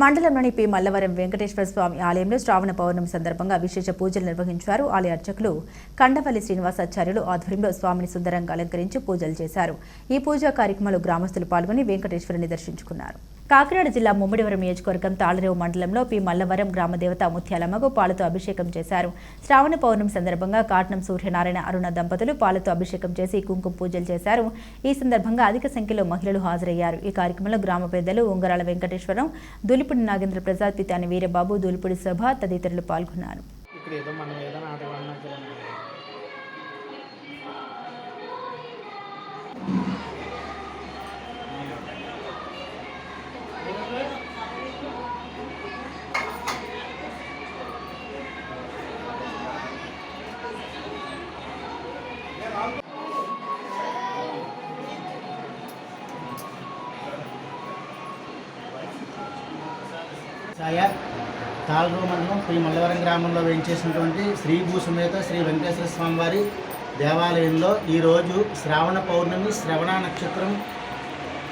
మండలంలోని పి. మల్లవరం వెంకటేశ్వర స్వామి ఆలయంలో శ్రావణ పౌర్ణమి సందర్భంగా విశేష పూజలు నిర్వహించారు. ఆలయ అర్చకులు కండవల్లి శ్రీనివాసాచార్యులు ఆధ్వర్యంలో స్వామిని సుందరంగా అలంకరించి పూజలు చేశారు. ఈ పూజా కార్యక్రమంలో గ్రామస్తులు పాల్గొని వెంకటేశ్వరుని దర్శించుకున్నారు. కాకినాడ జిల్లా ముమ్మిడివరం నియోజకవర్గం తాళరేవు మండలంలో పి. మల్లవరం గ్రామదేవత ముత్యాలమ్మకు పాలతో అభిషేకం చేశారు. శ్రావణ పౌర్ణమి సందర్భంగా కాట్నం సూర్యనారాయణ అరుణ దంపతులు పాలతో అభిషేకం చేసి కుంకుమ పూజలు చేశారు. ఈ సందర్భంగా అధిక సంఖ్యలో మహిళలు హాజరయ్యారు. ఈ కార్యక్రమంలో గ్రామ పెద్దలు ఉంగరాల వెంకటేశ్వరం దూలిపూడి నాగేంద్ర ప్రసాద్ పితాని వీరబాబు దూలిపూడి శోభ తదితరులు పాల్గొన్నారు. సాయ తాళరూ మండలం శ్రీ మల్లవరం గ్రామంలో వేయించేసినటువంటి శ్రీ భూసుమేత శ్రీ వెంకటేశ్వర స్వామివారి దేవాలయంలో ఈరోజు శ్రావణ పౌర్ణమి శ్రవణ నక్షత్రం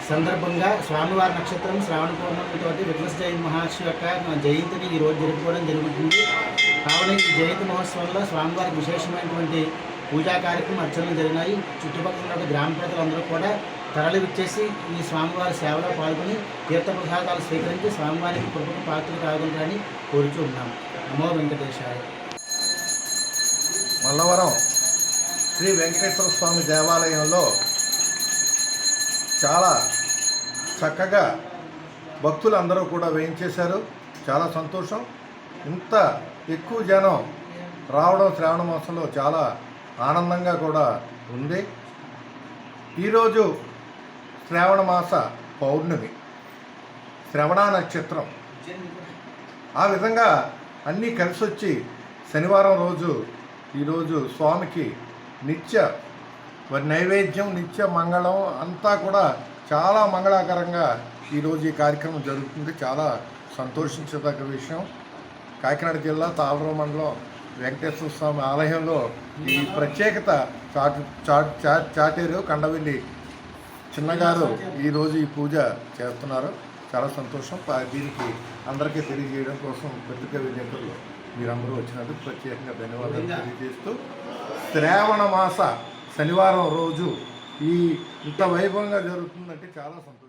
సందర్భంగా స్వామివారి నక్షత్రం శ్రావణ పౌర్ణమితో విఘ్నస్ జయంతి మహర్షి యొక్క జయంతిని ఈరోజు జరుపుకోవడం జరుగుతుంది. కావున ఈ జయంతి మహోత్సవంలో స్వామివారికి విశేషమైనటువంటి పూజా కార్యక్రమం అర్చనలు జరిగినాయి. చుట్టుపక్కల ఉన్న గ్రామ ప్రజలందరూ కూడా తరలి వచ్చేసి ఈ స్వామివారి సేవలో పాల్గొని తీర్థప్రసాదాలు స్వీకరించి స్వామివారికి కుటుంబ పాత్రలు కాగలరని కోరుచూ ఉన్నాం. నమో వెంకటేశాయ. మల్లవరం శ్రీ వెంకటేశ్వర స్వామి దేవాలయంలో చాలా చక్కగా భక్తులందరూ కూడా వేయించేశారు. చాలా సంతోషం. ఇంత ఎక్కువ జనం రావడం శ్రావణ మాసంలో చాలా ఆనందంగా కూడా ఉంది. ఈరోజు శ్రావణమాస పౌర్ణమి. శ్రవణ నక్షత్రం. ఆ విధంగా అన్నీ కలిసి వచ్చి శనివారం రోజు ఈరోజు స్వామికి నిత్య నైవేద్యం నిత్య మంగళం అంతా కూడా చాలా మంగళకరంగా ఈరోజు ఈ కార్యక్రమం జరుగుతుంది. చాలా సంతోషించదగ్గ విషయం. కాకినాడ జిల్లా తాళరావు మండలం వెంకటేశ్వర స్వామి ఆలయంలో ఈ ప్రత్యేకత చాటు చాటు చా- చాటారు కండవెల్లి చిన్నగారు ఈరోజు ఈ పూజ చేస్తున్నారు. చాలా సంతోషం. దీనికి అందరికీ తెలియజేయడం కోసం పత్రికా విలేకరులు మీరందరూ వచ్చినందుకు ప్రత్యేకంగా ధన్యవాదాలు తెలియజేస్తూ శ్రావణ మాస శనివారం రోజు ఈ ఇంత వైభవంగా జరుగుతుందంటే చాలా సంతోషం.